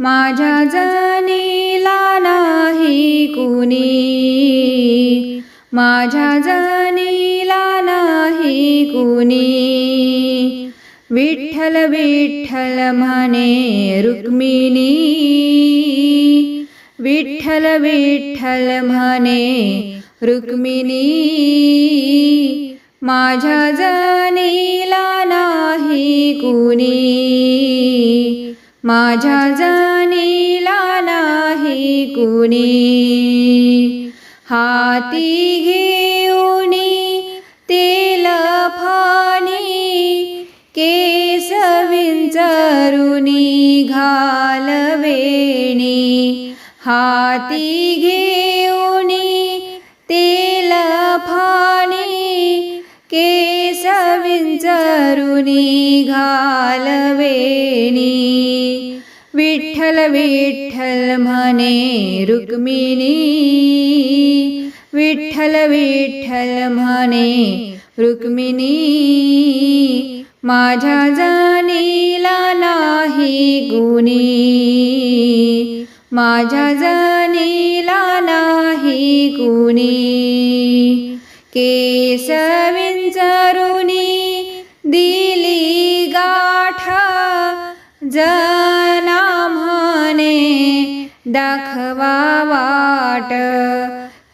माझ्या जाणीला नाही कुणी. माझ्या जाणीला नाही कुणी. विठ्ठल विठ्ठल म्हणे रुक्मिणी. विठ्ठल विठ्ठल म्हणे रुक्मिणी. माझ्या जाणीला नाही कुणी. माझ्या जाणीला नाही कुणी. हाती घेऊनी तेल फानी केस विंचरुनी घालवेणी. हाती घेऊनी करुणी घालवेणी विठ्ठल विठ्ठल म्हणे रुक्मिणी विठ्ठल विठ्ठल म्हणे रुक्मिणी माझ्या जाणीला नाही गुणी माझ्या जाणीला नाही कुणी केसविंचरुणी दिली गाठ जना म्हणे दाखवा वाट.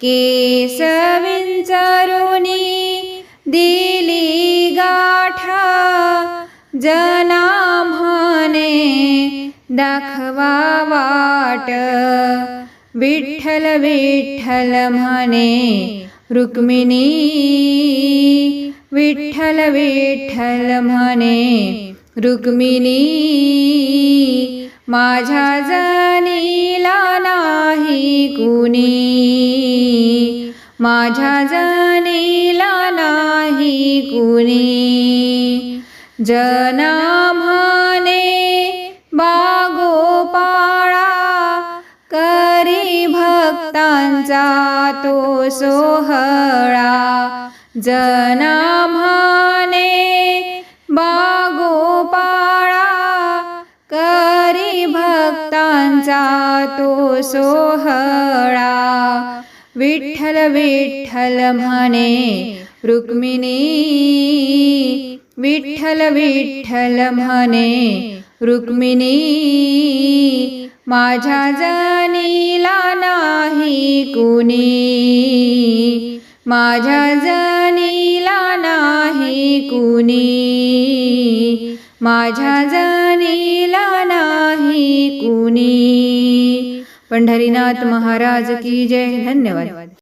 केस विंचरुनी दिली गाठ जना म्हणे दाखवा वाट. विठ्ठल विठ्ठल म्हणे रुक्मिणी विठ्ठल विठ्ठल म्हणे रुक्मिणी माझ्या जनीला नाही कुणी. माझ्या जनीला नाही कुणी. जना म्हणे बागोपाळा करी भक्तांचा तो सोहळा. जना म्हणे बागोपाळा करी भक्तांचा तो सोहळा. विठ्ठल विठ्ठल म्हणे रुक्मिणी विठ्ठल विठ्ठल म्हणे रुक्मिणी माझ्या जनीला नाही कुणी. माझ्या जनीला नाही कुणी. माझ्या जनीला नाही कुणी. पंढरीनाथ महाराज की जय. धन्यवाद.